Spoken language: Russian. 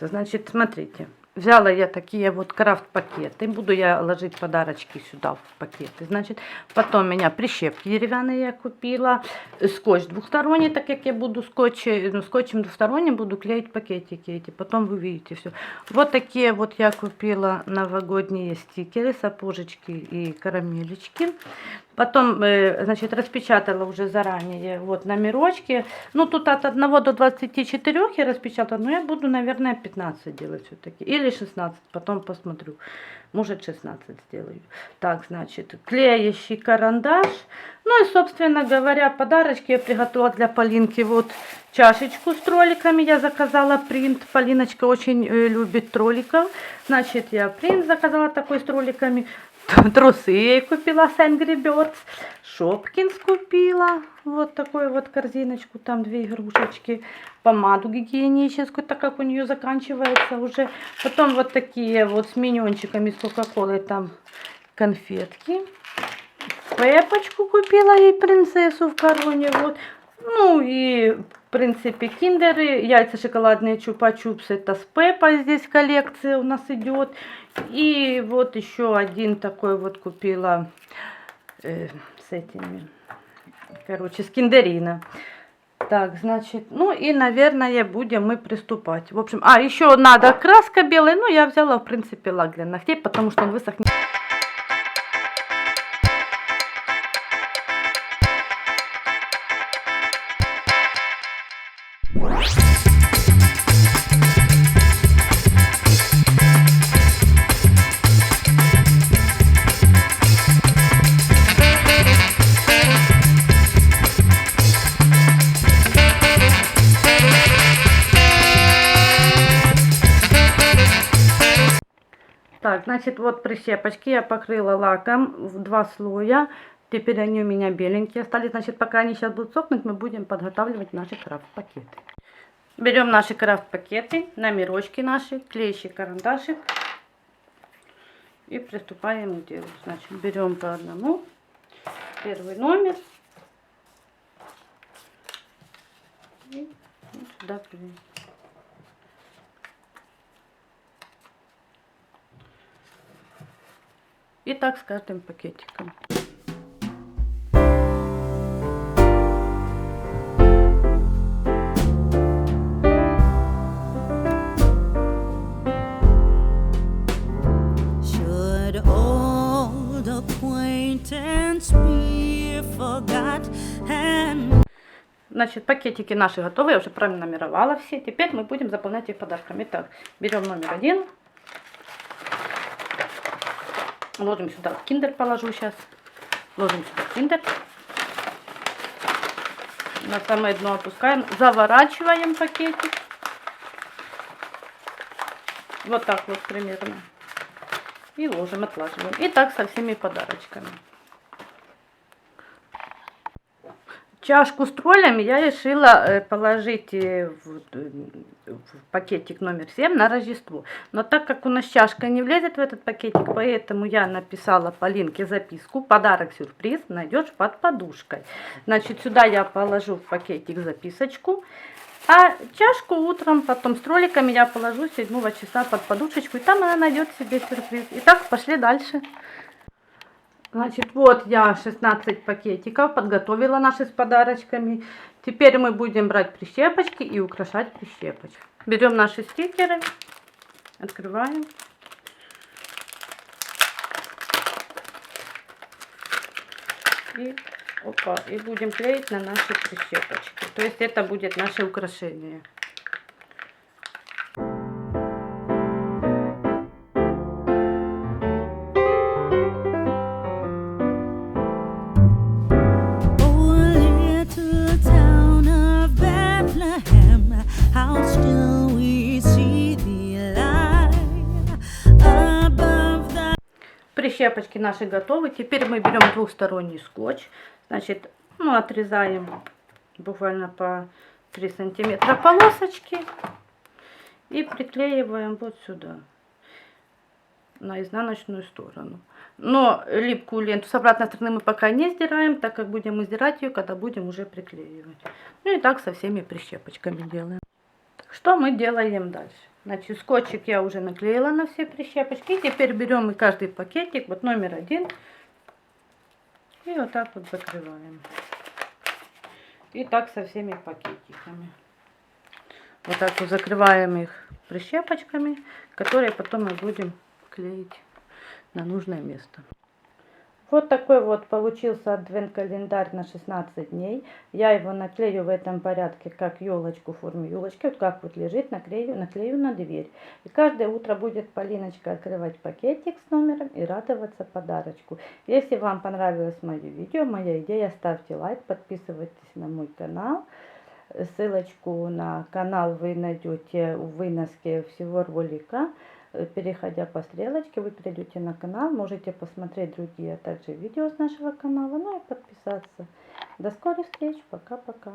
Значит, смотрите, взяла я такие вот крафт-пакеты, буду я ложить подарочки сюда в пакеты. Значит, потом у меня прищепки деревянные я купила, скотч двухсторонний, так как я буду скотч, ну, скотчем двухсторонним буду клеить пакетики эти, потом вы видите все. Вот такие вот я купила новогодние стикеры, сапожечки и карамелечки. Потом, э, значит, распечатала уже заранее вот номерочки. Ну, тут от 1 до 24 я распечатала, но я буду, наверное, 15 делать все-таки. Или 16, потом посмотрю. Может, 16 сделаю. Так, значит, клеящий карандаш. Ну и, собственно говоря, подарочки я приготовила для Полинки. Вот чашечку с тролликами я заказала принт. Полиночка очень э, любит тролликов. Значит, я принт заказала такой с тролликами. Трусы я ей купила с Angry Birds. Шопкинс купила. Вот такую вот корзиночку. Там две игрушечки. Помаду гигиеническую, так как у нее заканчивается уже. Потом вот такие вот с миньончиками, с Кока-Колой. Там конфетки. Пепочку купила ей принцессу в короне. Вот. Ну и принципе киндеры, яйца шоколадные чупа-чупс, это с Пеппа здесь коллекция у нас идет. И вот еще один такой вот купила э, с этими, короче, с киндерина. Так, значит, ну и, наверное, будем мы приступать. В общем, а, еще надо краска белая, ну я взяла, в принципе, лак для ногтей, потому что он высохнет. Так, значит, вот прищепочки я покрыла лаком в два слоя. Теперь они у меня беленькие остались. Значит, пока они сейчас будут сохнуть, мы будем подготавливать наши крафт-пакеты. Берем наши крафт-пакеты, номерочки наши, клеящий карандашик. И приступаем к делу. Значит, берем по одному. Первый номер. И сюда клеим. И так с каждым пакетиком. Значит, пакетики наши готовы, я уже пронумеровала все. Теперь мы будем заполнять их подарками. Итак, берем номер один. Ложим сюда киндер, положу сейчас. Ложим сюда киндер. На самое дно опускаем. Заворачиваем пакетик. Вот так вот примерно. И ложим, отлаживаем. И так со всеми подарочками. Чашку с троллями я решила э, положить э, в, э, в пакетик номер 7 на Рождество. Но так как у нас чашка не влезет в этот пакетик, поэтому я написала Полинке записку «Подарок-сюрприз найдешь под подушкой». Значит, сюда я положу в пакетик записочку. А чашку утром потом с тролликами я положу 7 часа под подушечку, и там она найдет себе сюрприз. Итак, пошли дальше. Значит, вот я 16 пакетиков подготовила наши с подарочками. Теперь мы будем брать прищепочки и украшать прищепочки. Берем наши стикеры, открываем. И, опа, и будем клеить на наши прищепочки. То есть это будет наше украшение. Прищепочки наши готовы. Теперь мы берем двухсторонний скотч. Значит, ну, отрезаем буквально по 3 сантиметра полосочки. И приклеиваем вот сюда. На изнаночную сторону. Но липкую ленту с обратной стороны мы пока не сдираем, так как будем издирать ее, когда будем уже приклеивать. Ну и так со всеми прищепочками делаем. Что мы делаем дальше? Значит, скотчик я уже наклеила на все прищепочки. Теперь берем и каждый пакетик, вот номер один, и вот так вот закрываем. И так со всеми пакетиками. Вот так вот закрываем их прищепочками, которые потом мы будем клеить на нужное место. Вот такой вот получился адвент-календарь на 16 дней. Я его наклею в этом порядке, как елочку в форме елочки. Вот как вот лежит, наклею, наклею на дверь. И каждое утро будет Полиночка открывать пакетик с номером и радоваться подарочку. Если вам понравилось мое видео, моя идея, ставьте лайк, подписывайтесь на мой канал. Ссылочку на канал вы найдете в выноске всего ролика. Э, Переходя по стрелочке, вы перейдете на канал, можете посмотреть другие также видео с нашего канала, ну и подписаться. До скорых встреч, пока-пока.